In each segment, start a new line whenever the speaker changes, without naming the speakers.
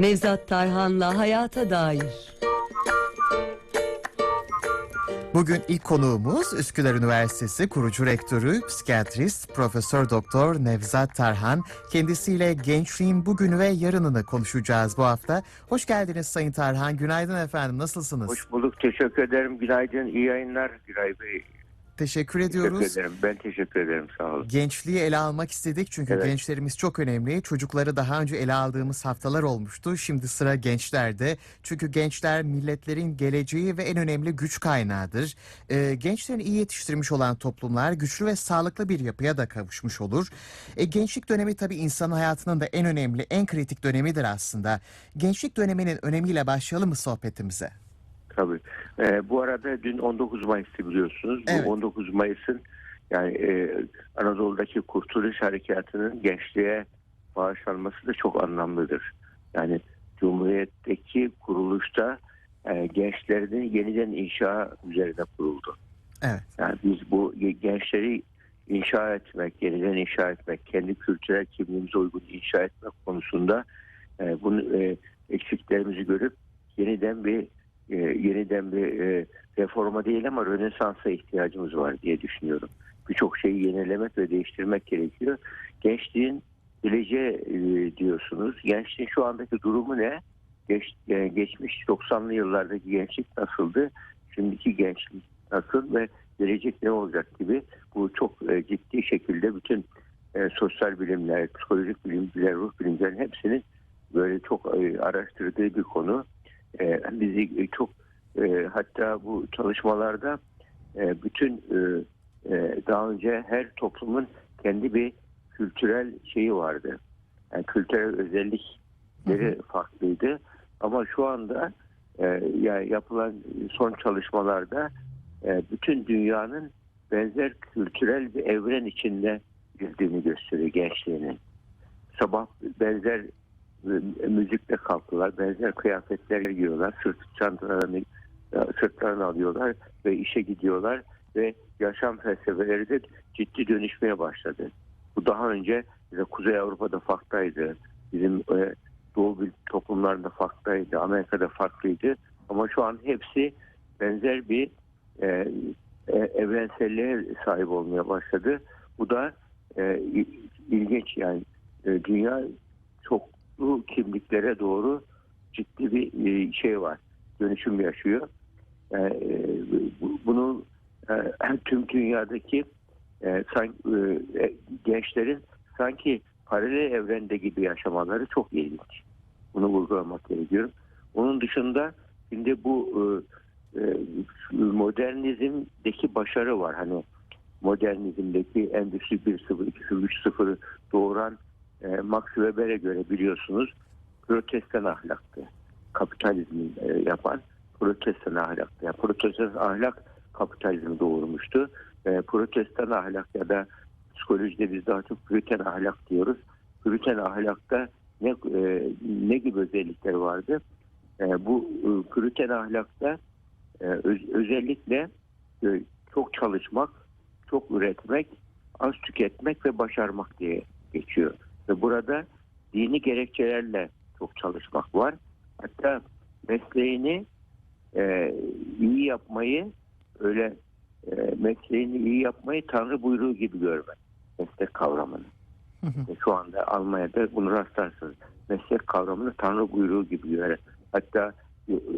Nevzat Tarhan'la Hayata Dair.
Bugün ilk konuğumuz Üsküdar Üniversitesi kurucu rektörü, psikiyatrist Profesör Doktor Nevzat Tarhan. Kendisiyle gençliğin bugünü ve yarınını konuşacağız bu hafta. Hoş geldiniz Sayın Tarhan. Günaydın efendim. Nasılsınız?
Hoş bulduk. Teşekkür ederim. Günaydın. İyi yayınlar Güray Bey.
Teşekkür
Teşekkür
ediyoruz.
ederim. Ben teşekkür ederim. Sağ olun.
Gençliği ele almak istedik çünkü
Evet.
gençlerimiz çok önemli. Çocukları daha önce ele aldığımız haftalar olmuştu. Şimdi sıra gençlerde. Çünkü gençler milletlerin geleceği ve en önemli güç kaynağıdır. Ee, gençlerin iyi yetiştirmiş olan toplumlar güçlü ve sağlıklı bir yapıya da kavuşmuş olur. E, gençlik dönemi tabii insan hayatının da en önemli, en kritik dönemidir aslında. Gençlik döneminin önemiyle başlayalım mı sohbetimize?
Tabii. Ee, bu arada dün 19 Mayıs'tı biliyorsunuz.
Evet.
Bu 19 Mayıs'ın yani e, Anadolu'daki Kurtuluş Harekatı'nın gençliğe bağışlanması da çok anlamlıdır. Yani Cumhuriyet'teki kuruluşta e, gençlerin yeniden inşa üzerine kuruldu.
Evet.
Yani biz bu gençleri inşa etmek, yeniden inşa etmek, kendi kültürel kimliğimize uygun inşa etmek konusunda e, bunu e, eksiklerimizi görüp yeniden bir e, yeniden bir e, reforma değil ama Rönesans'a ihtiyacımız var diye düşünüyorum. Birçok şeyi yenilemek ve değiştirmek gerekiyor. Gençliğin geleceği e, diyorsunuz. Gençliğin şu andaki durumu ne? Geç, e, geçmiş 90'lı yıllardaki gençlik nasıldı? Şimdiki gençlik nasıl ve gelecek ne olacak gibi bu çok e, ciddi şekilde bütün e, sosyal bilimler, psikolojik bilimler, ruh bilimlerin hepsinin böyle çok e, araştırdığı bir konu. E, bizi e, çok e, hatta bu çalışmalarda e, bütün e, e, daha önce her toplumun kendi bir kültürel şeyi vardı. Yani kültürel özellikleri farklıydı. Ama şu anda e, yani yapılan son çalışmalarda e, bütün dünyanın benzer kültürel bir evren içinde girdiğini gösteriyor gençliğinin. Sabah benzer müzikle kalktılar, benzer kıyafetler giyiyorlar, sırt çantalarını e, sırtlarını alıyorlar ve işe gidiyorlar ve yaşam felsefeleri de ciddi dönüşmeye başladı. Bu daha önce bize Kuzey Avrupa'da farklıydı, bizim e, Doğu toplumlarında farklıydı, Amerika'da farklıydı ama şu an hepsi benzer bir e, e, evrenselliğe sahip olmaya başladı. Bu da e, il- ilginç yani E, dünya çoklu kimliklere doğru ciddi bir e, şey var, dönüşüm yaşıyor. E, e, bu- bunu tüm dünyadaki gençlerin sanki paralel evrende gibi yaşamaları çok ilginç. Bunu vurgulamak gerekiyor. Onun dışında şimdi bu modernizmdeki başarı var. Hani modernizmdeki Endüstri 1.0, 2.0, 3.0'ı doğuran e, Max Weber'e göre biliyorsunuz protestan ahlaktı. Kapitalizmi e, yapan protestan ahlaktı. Yani protestan ahlak kapitalizmi doğurmuştu. E, protestan ahlak ya da psikolojide biz daha çok püriten ahlak diyoruz. Püriten ahlakta ne, e, ne gibi özellikler vardı? E, bu e, ahlakta e, öz- özellikle e, çok çalışmak, çok üretmek, az tüketmek ve başarmak diye geçiyor. Ve burada dini gerekçelerle çok çalışmak var. Hatta mesleğini e, iyi yapmayı öyle e, mesleğini iyi yapmayı Tanrı buyruğu gibi görmek. Meslek kavramını.
Hı hı.
Şu anda Almanya'da bunu rastlarsınız. Meslek kavramını Tanrı buyruğu gibi görer. Hatta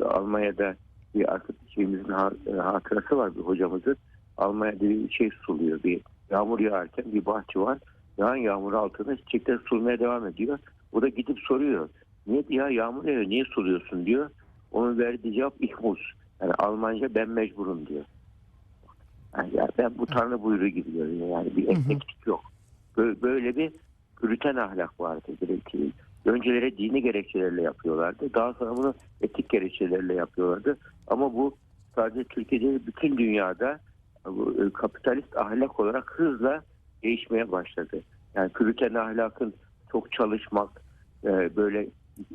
Almanya'da bir arkadaşımızın ha- e, hatırası var bir hocamızın. Almanya'da bir şey suluyor. Bir yağmur yağarken bir bahçe var. Yağan yağmur altında çiçekler sulmaya devam ediyor. O da gidip soruyor. Niye ya yağmur yağıyor niye suluyorsun diyor. Onun verdiği cevap ihmus. Yani Almanca ben mecburum diyor. Yani ya ben bu Tanrı buyruğu gibi görüyor. Yani bir esneklik yok. Böyle, böyle bir püriten ahlak vardı. Direkt. Önceleri dini gerekçelerle yapıyorlardı. Daha sonra bunu etik gerekçelerle yapıyorlardı. Ama bu sadece Türkiye'de bütün dünyada bu, e, kapitalist ahlak olarak hızla değişmeye başladı. Yani püriten ahlakın çok çalışmak, e, böyle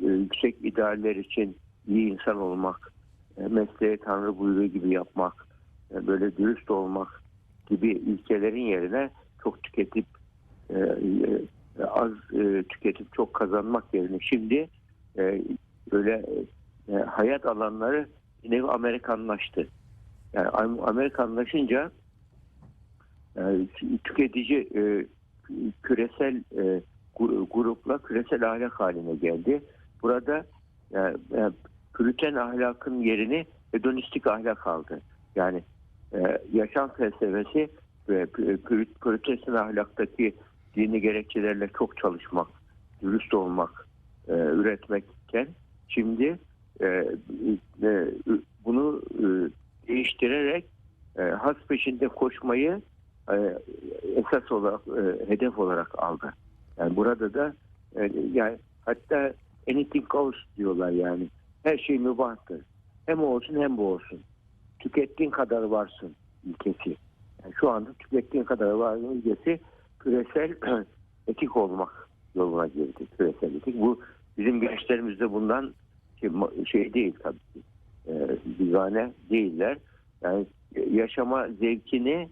e, yüksek idealler için iyi insan olmak, e, mesleğe Tanrı buyruğu gibi yapmak, e, böyle dürüst olmak gibi ilkelerin yerine çok tüketip e, e, az e, tüketip çok kazanmak yerine şimdi e, böyle e, hayat alanları yine Amerikanlaştı. Yani Am- Amerikanlaşınca tüketici e, küresel e, grupla küresel ahlak haline geldi. Burada e, e, püriten ahlakın yerini hedonistik ahlak aldı. Yani e, yaşam felsefesi ve püriten ahlaktaki dini gerekçelerle çok çalışmak, dürüst olmak, e, üretmekken şimdi e, e, bunu e, değiştirerek e, has peşinde koşmayı e, esas olarak e, hedef olarak aldı. Yani burada da e, yani hatta anything goes diyorlar yani. Her şey mübahtır. Hem o olsun hem bu olsun. Tükettiğin kadar varsın ilkesi. Yani şu anda tükettiğin kadar varsın ilkesi küresel etik olmak yoluna girdi. Küresel etik. Bu bizim gençlerimizde bundan şey, şey değil tabii ki. E, divane değiller. Yani yaşama zevkini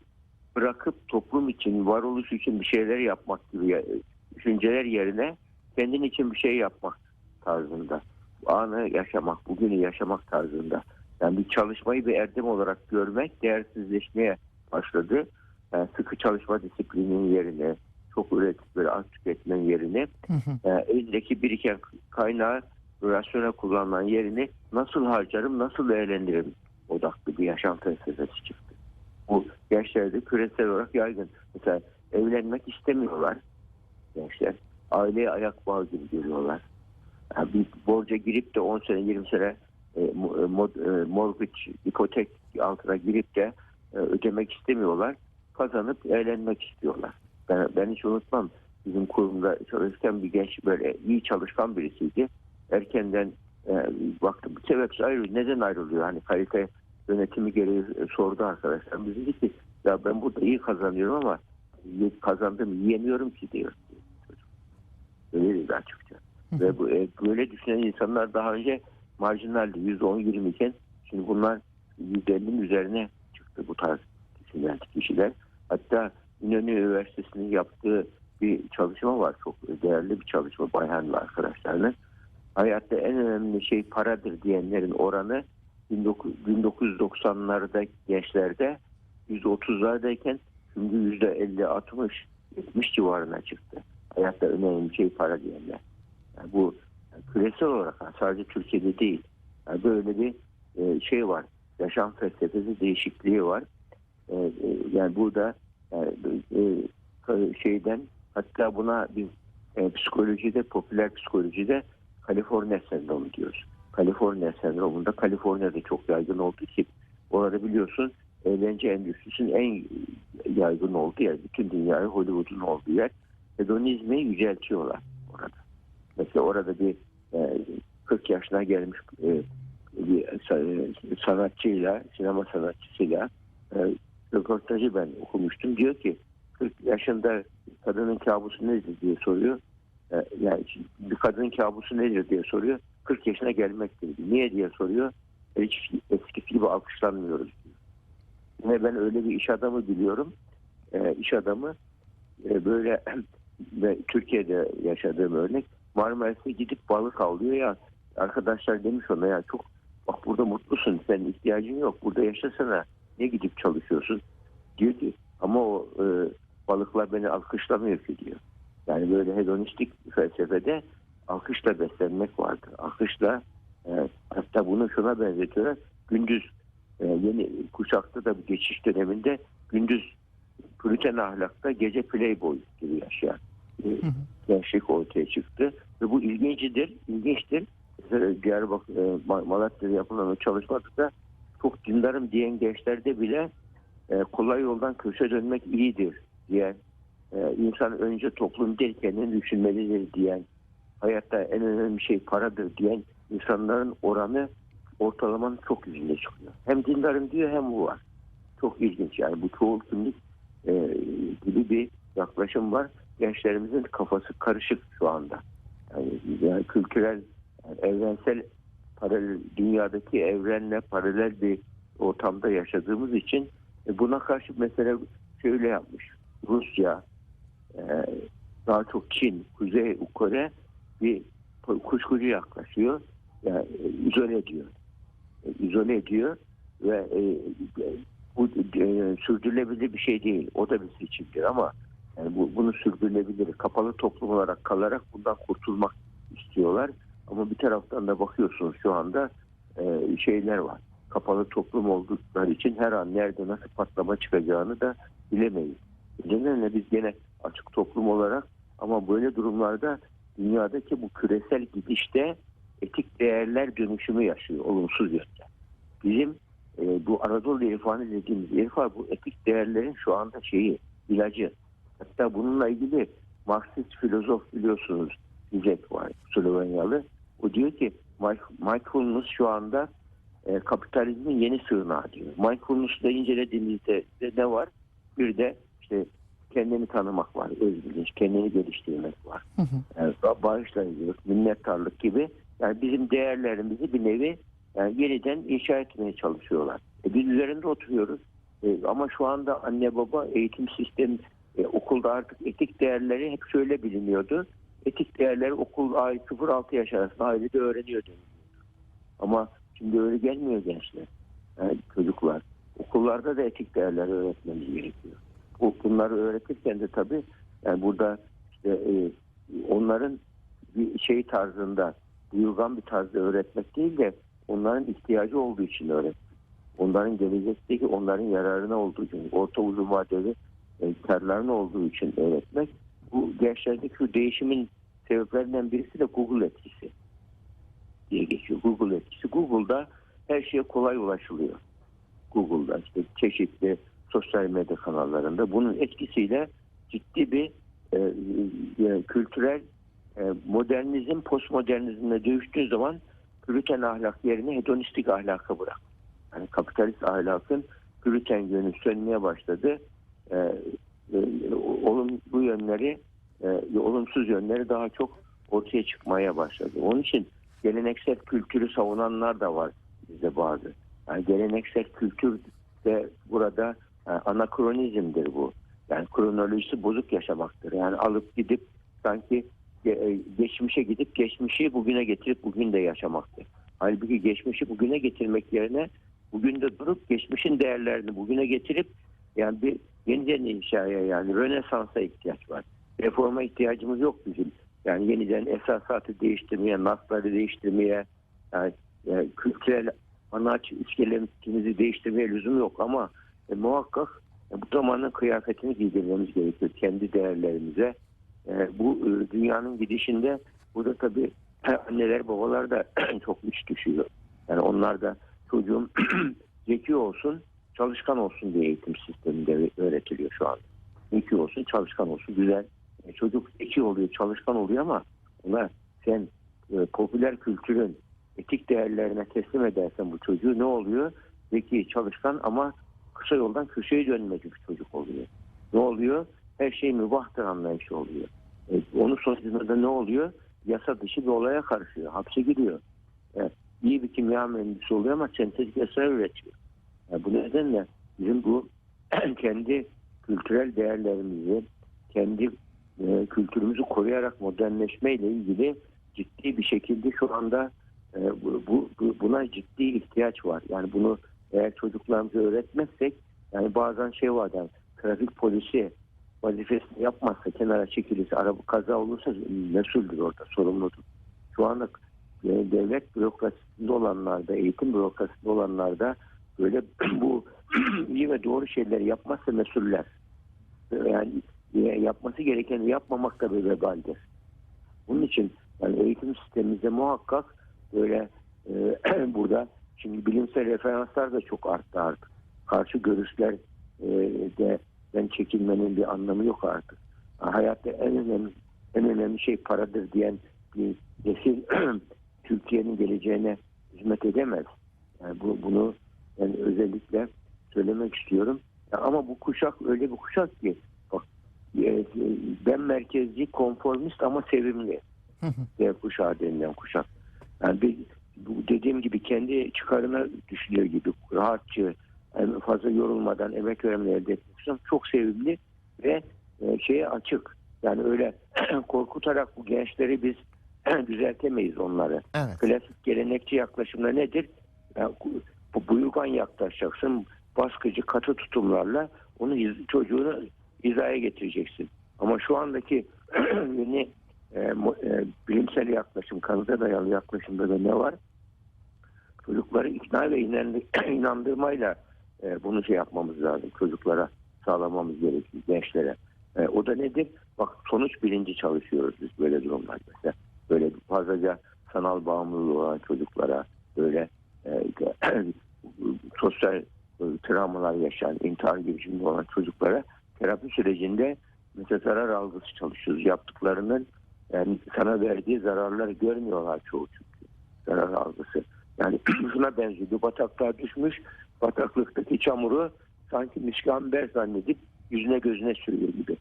bırakıp toplum için, varoluş için bir şeyler yapmak gibi düşünceler yerine kendin için bir şey yapmak tarzında. Anı yaşamak, bugünü yaşamak tarzında. Yani bir çalışmayı bir erdem olarak görmek değersizleşmeye başladı. Yani sıkı çalışma disiplinin yerine, çok üretip böyle az tüketmenin yerine e, elindeki biriken kaynağı rasyonel kullanmanın yerini nasıl harcarım, nasıl eğlendiririm odaklı bir yaşam felsefesi çıktı. Bu gençlerde küresel olarak yaygın. Mesela evlenmek istemiyorlar gençler. Aileye ayak bağı gibi görüyorlar. Yani bir borca girip de 10 sene 20 sene e, e, mod- e, mortgage, ipotek altına girip de e, ödemek istemiyorlar. Kazanıp eğlenmek istiyorlar. Ben, ben hiç unutmam. Bizim kurumda çalışırken bir genç böyle iyi çalışkan birisiydi. Erkenden e, baktım bir sebepsiz ayrılıyor. Neden ayrılıyor? Hani kalite yönetimi gereği e, sordu arkadaşlar. Biz dedik ki ya ben burada iyi kazanıyorum ama kazandım yiyemiyorum ki diyor. Öyle dedi açıkça. Ve bu, e, böyle düşünen insanlar daha önce marjinaldi. %10-20 iken şimdi bunlar %50'nin üzerine çıktı bu tarz düşünen kişiler. Hatta İnönü Üniversitesi'nin yaptığı bir çalışma var. Çok değerli bir çalışma Bayhanlı arkadaşlarla. Hayatta en önemli şey paradır diyenlerin oranı 19 1990'larda gençlerde %30'lardayken şimdi %50-60 70 civarına çıktı. Hayatta önemli şey para diyenler. Yani bu yani küresel olarak sadece Türkiye'de değil. Yani böyle bir e, şey var. Yaşam felsefesi değişikliği var. E, e, yani burada yani, e, şeyden hatta buna bir e, psikolojide popüler psikolojide Kaliforniya sendromu diyoruz. Kaliforniya sendromunda Kaliforniya'da çok yaygın olduğu için orada biliyorsun eğlence endüstrisinin en yaygın olduğu yer. Bütün dünyayı Hollywood'un olduğu yer. Hedonizmi yüceltiyorlar orada. Mesela orada bir e, 40 yaşına gelmiş e, bir sa- sanatçıyla, sinema sanatçısıyla e, röportajı ben okumuştum. Diyor ki 40 yaşında kadının kabusu nedir diye soruyor. E, yani bir kadının kabusu nedir diye soruyor. 40 yaşına gelmek diyor. Niye diye soruyor. E, hiç eskisi gibi alkışlanmıyoruz diyor. Yine ben öyle bir iş adamı biliyorum. E, iş adamı e, böyle ve Türkiye'de yaşadığım örnek Marmaris'e gidip balık avlıyor ya arkadaşlar demiş ona ya çok bak burada mutlusun senin ihtiyacın yok burada yaşasana ne gidip çalışıyorsun diyor ama o e, balıklar beni alkışlamıyor ki diyor. Yani böyle hedonistik felsefede alkışla beslenmek vardır. Alkışla e, hatta bunu şuna benzetiyorlar. Gündüz e, yeni kuşakta da bir geçiş döneminde gündüz püriten ahlakta gece playboy gibi yaşayan e, gençlik ortaya çıktı. Ve bu ilgincidir, ilginçtir. Mesela Diyarbakır, e, Ma- Malatya'da yapılan o çalışmada çok dindarım diyen gençlerde bile e, kolay yoldan köşe dönmek iyidir diyen, e, insan önce toplum değil kendini düşünmelidir diyen, hayatta en önemli şey paradır diyen insanların oranı ortalamanın çok yüzünde çıkıyor. Hem dindarım diyor hem bu var. Çok ilginç yani bu çoğul kimlik e, gibi bir yaklaşım var. Gençlerimizin kafası karışık şu anda. Yani, yani kültürel, yani evrensel paralel dünyadaki evrenle paralel bir ortamda yaşadığımız için e, buna karşı mesela şöyle yapmış. Rusya, e, daha çok Çin, Kuzey Kore bir kuşkucu yaklaşıyor. Yani e, izole ediyor. E, izole ediyor ve e, bu e, sürdürülebilir bir şey değil. O da bir seçimdir ama yani bu, bunu sürdürülebilir. Kapalı toplum olarak kalarak bundan kurtulmak istiyorlar. Ama bir taraftan da bakıyorsunuz şu anda e, şeyler var. Kapalı toplum oldukları için her an nerede nasıl patlama çıkacağını da bilemeyiz. Nedenle biz gene açık toplum olarak ama böyle durumlarda dünyadaki bu küresel gidişte etik değerler dönüşümü yaşıyor olumsuz yönde. Bizim e, bu Anadolu irfanı dediğimiz irfan bu etik değerlerin şu anda şeyi, ilacı. Hatta bununla ilgili Marksist filozof biliyorsunuz Zizek var Slovenyalı. O diyor ki mindfulness şu anda e, kapitalizmin yeni sığınağı diyor. Mindfulness'da incelediğimizde de ne var? Bir de işte kendini tanımak var, öz bilinç, kendini geliştirmek var.
Hı hı.
Yani bağışlayıcılık, minnettarlık gibi yani bizim değerlerimizi bir nevi yani yeniden inşa etmeye çalışıyorlar. E biz üzerinde oturuyoruz. E, ama şu anda anne baba eğitim sistemi e, okulda artık etik değerleri hep şöyle biliniyordu. Etik değerleri okul 0-6 yaş arasında ailede öğreniyor deniliyor. Ama şimdi öyle gelmiyor gençler. Yani çocuklar. Okullarda da etik değerler öğretmemiz gerekiyor. Bu- Bunları öğretirken de tabii yani burada işte e, onların bir şey tarzında duyulgan bir tarzda öğretmek değil de onların ihtiyacı olduğu için öğretmek. Onların gelecekteki onların yararına olduğu için, orta uzun vadeli e, olduğu için öğretmek. Bu gençlerdeki şu değişimin sebeplerinden birisi de Google etkisi diye geçiyor. Google etkisi. Google'da her şeye kolay ulaşılıyor. Google'da işte çeşitli sosyal medya kanallarında bunun etkisiyle ciddi bir e, e, kültürel e, modernizm postmodernizmle dövüştüğü zaman püriten ahlak yerine hedonistik ahlaka bırak. Yani kapitalist ahlakın püriten yönü sönmeye başladı. E, e, olumlu yönleri, e, olumsuz yönleri daha çok ortaya çıkmaya başladı. Onun için geleneksel kültürü savunanlar da var bizde bazı. Yani geleneksel kültür de burada anakronizmdir bu. Yani kronolojisi bozuk yaşamaktır. Yani alıp gidip sanki e, geçmişe gidip geçmişi bugüne getirip bugün de yaşamaktır. Halbuki geçmişi bugüne getirmek yerine bugün de durup geçmişin değerlerini bugüne getirip yani bir yeniden inşaya yani Rönesans'a ihtiyaç var. Reforma ihtiyacımız yok bizim. Yani yeniden esasatı değiştirmeye, nasları değiştirmeye, yani, yani kültürel anaç iskeletimizi değiştirmeye lüzum yok ama e, muhakkak e, bu zamanın kıyafetini giydirmemiz gerekiyor kendi değerlerimize. E, bu e, dünyanın gidişinde burada tabii anneler babalar da çok iş düşüyor. Yani onlar da çocuğum zeki olsun, çalışkan olsun diye eğitim sisteminde öğretiliyor şu an. Zeki olsun, çalışkan olsun, güzel. E, çocuk zeki oluyor, çalışkan oluyor ama ona sen e, popüler kültürün etik değerlerine teslim edersen bu çocuğu ne oluyor? Zeki, çalışkan ama kısa yoldan köşeye dönmeci bir çocuk oluyor. Ne oluyor? Her şey mübahtır anlayışı oluyor. E, onun sonucunda da ne oluyor? Yasa dışı bir olaya karışıyor. Hapse giriyor. E, iyi bir kimya mühendisi oluyor ama sentetik esrar üretiyor. E, bu nedenle bizim bu kendi kültürel değerlerimizi, kendi e, kültürümüzü koruyarak modernleşmeyle ilgili ciddi bir şekilde şu anda e, bu, bu- buna ciddi ihtiyaç var. Yani bunu eğer çocuklarımıza öğretmezsek yani bazen şey var yani trafik polisi vazifesini yapmazsa kenara çekilirse araba kaza olursa mesuldür orada sorumludur. Şu anda e, devlet bürokrasisinde olanlarda eğitim bürokrasisinde olanlarda böyle bu iyi ve doğru şeyleri yapmazsa mesuller. Yani e, yapması gerekeni yapmamak da bir vebaldir. Bunun için yani eğitim sistemimizde muhakkak böyle e, burada şimdi bilimsel referanslar da çok arttı artık. Karşı görüşler e, de ben çekinmenin bir anlamı yok artık. Hayatta en önemli en önemli şey paradır diyen bir nesil Türkiye'nin geleceğine hizmet edemez. Yani bu, bunu yani özellikle söylemek istiyorum. Ama bu kuşak öyle bir kuşak ki bak e, ben merkezci, konformist ama sevimli. Z kuşağı denilen kuşak. Yani bir, bu dediğim gibi kendi çıkarına düşünüyor gibi rahatçı, fazla yorulmadan emek verimle elde etmek. Çok sevimli ve e, şeye açık. Yani öyle korkutarak bu gençleri biz düzeltemeyiz onları.
Evet.
Klasik gelenekçi yaklaşımda nedir? Yani bu buyurgan yaklaşacaksın. Baskıcı katı tutumlarla onu çocuğunu hizaya getireceksin. Ama şu andaki yeni e, e, bilimsel yaklaşım, kanıta dayalı yaklaşımda da ne var? Çocukları ikna ve inan- inandırmayla e, bunu şey yapmamız lazım. Çocuklara sağlamamız gerekiyor, gençlere. E, o da nedir? Bak sonuç bilinci çalışıyoruz biz böyle durumlarda. Mesela böyle fazlaca sanal bağımlılığı olan çocuklara böyle e, sosyal e, travmalar yaşayan, intihar girişiminde olan çocuklara terapi sürecinde mesela zarar algısı çalışıyoruz. Yaptıklarının yani sana verdiği zararları görmüyorlar çoğu çünkü. Zarar algısı. Yani şuna benziyor. Bataklığa düşmüş, bataklıktaki çamuru sanki miskamber zannedip yüzüne gözüne sürüyor gibi.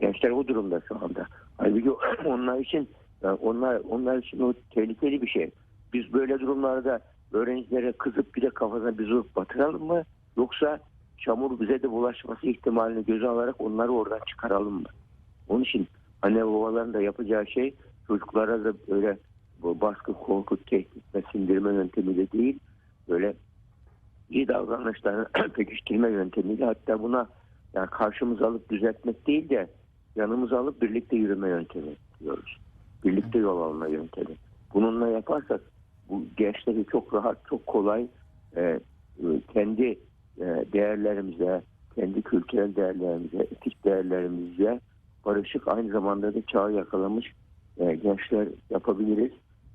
Gençler bu durumda şu anda. Halbuki onlar için yani onlar onlar için o tehlikeli bir şey. Biz böyle durumlarda öğrencilere kızıp bir de kafasına bir zup batıralım mı? Yoksa çamur bize de bulaşması ihtimalini göze alarak onları oradan çıkaralım mı? Onun için anne babaların da yapacağı şey çocuklara da böyle bu baskı, korku, tehdit ve sindirme yöntemiyle değil böyle iyi davranışlarını pekiştirme yöntemiyle hatta buna yani karşımıza alıp düzeltmek değil de yanımıza alıp birlikte yürüme yöntemi diyoruz. Birlikte yol alma yöntemi. Bununla yaparsak bu gençleri çok rahat, çok kolay e, e, kendi e, değerlerimize, kendi kültürel değerlerimize, etik değerlerimize barışık aynı zamanda da çağı yakalamış e, gençler yapabiliriz.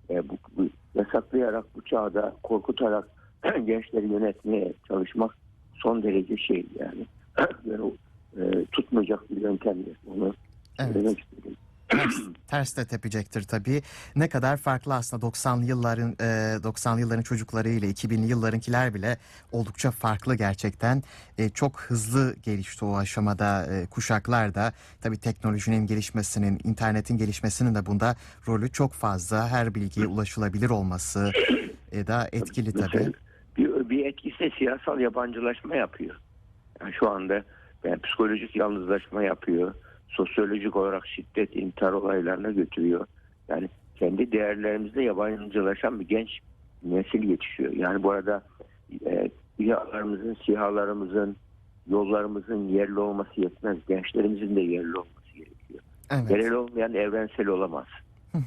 E, bu, bu yasaklayarak bu çağda korkutarak gençleri yönetmeye çalışmak son derece şey yani, e, tutmayacak bir yöntemdir. Onu
Evet.
söylemek istedim.
ters, de tepecektir tabii. Ne kadar farklı aslında 90'lı yılların e, 90'lı yılların çocukları ile 2000'li yıllarınkiler bile oldukça farklı gerçekten. E, çok hızlı gelişti o aşamada e, kuşaklar da. Tabii teknolojinin gelişmesinin, internetin gelişmesinin de bunda rolü çok fazla. Her bilgiye ulaşılabilir olması e, da etkili tabii.
Mesela Bir, bir etkisi de siyasal yabancılaşma yapıyor. Yani şu anda yani psikolojik yalnızlaşma yapıyor. Sosyolojik olarak şiddet, intihar olaylarına götürüyor. Yani kendi değerlerimizde yabancılaşan bir genç nesil yetişiyor. Yani bu arada e, İHA'larımızın, SİHA'larımızın, yollarımızın yerli olması yetmez. Gençlerimizin de yerli olması gerekiyor.
Evet.
Yerel olmayan evrensel olamaz.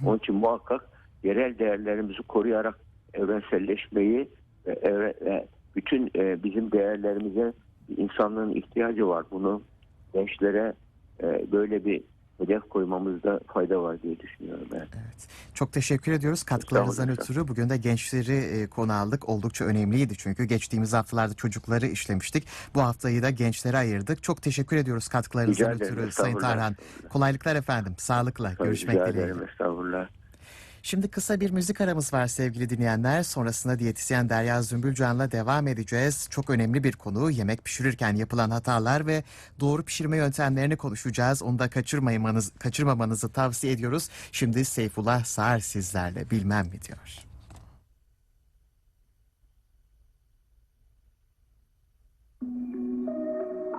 Onun için muhakkak yerel değerlerimizi koruyarak evrenselleşmeyi ve evre- ve bütün e, bizim değerlerimize insanlığın ihtiyacı var. Bunu gençlere e, böyle bir hedef koymamızda fayda var diye düşünüyorum ben.
Evet. Çok teşekkür ediyoruz katkılarınızdan ötürü. Bugün de gençleri e, konu aldık. Oldukça önemliydi çünkü geçtiğimiz haftalarda çocukları işlemiştik. Bu haftayı da gençlere ayırdık. Çok teşekkür ediyoruz katkılarınızdan ötürü Sayın. Tarhan. Kolaylıklar efendim. Sağlıkla. Görüşmek
Rica
dileğiyle.
ederim, estağfurullah.
Şimdi kısa bir müzik aramız var sevgili dinleyenler. Sonrasında diyetisyen Derya Zümbülcan'la devam edeceğiz. Çok önemli bir konu yemek pişirirken yapılan hatalar ve doğru pişirme yöntemlerini konuşacağız. Onu da kaçırmamanız, kaçırmamanızı tavsiye ediyoruz. Şimdi Seyfullah Sağır sizlerle bilmem mi diyor. Thank you.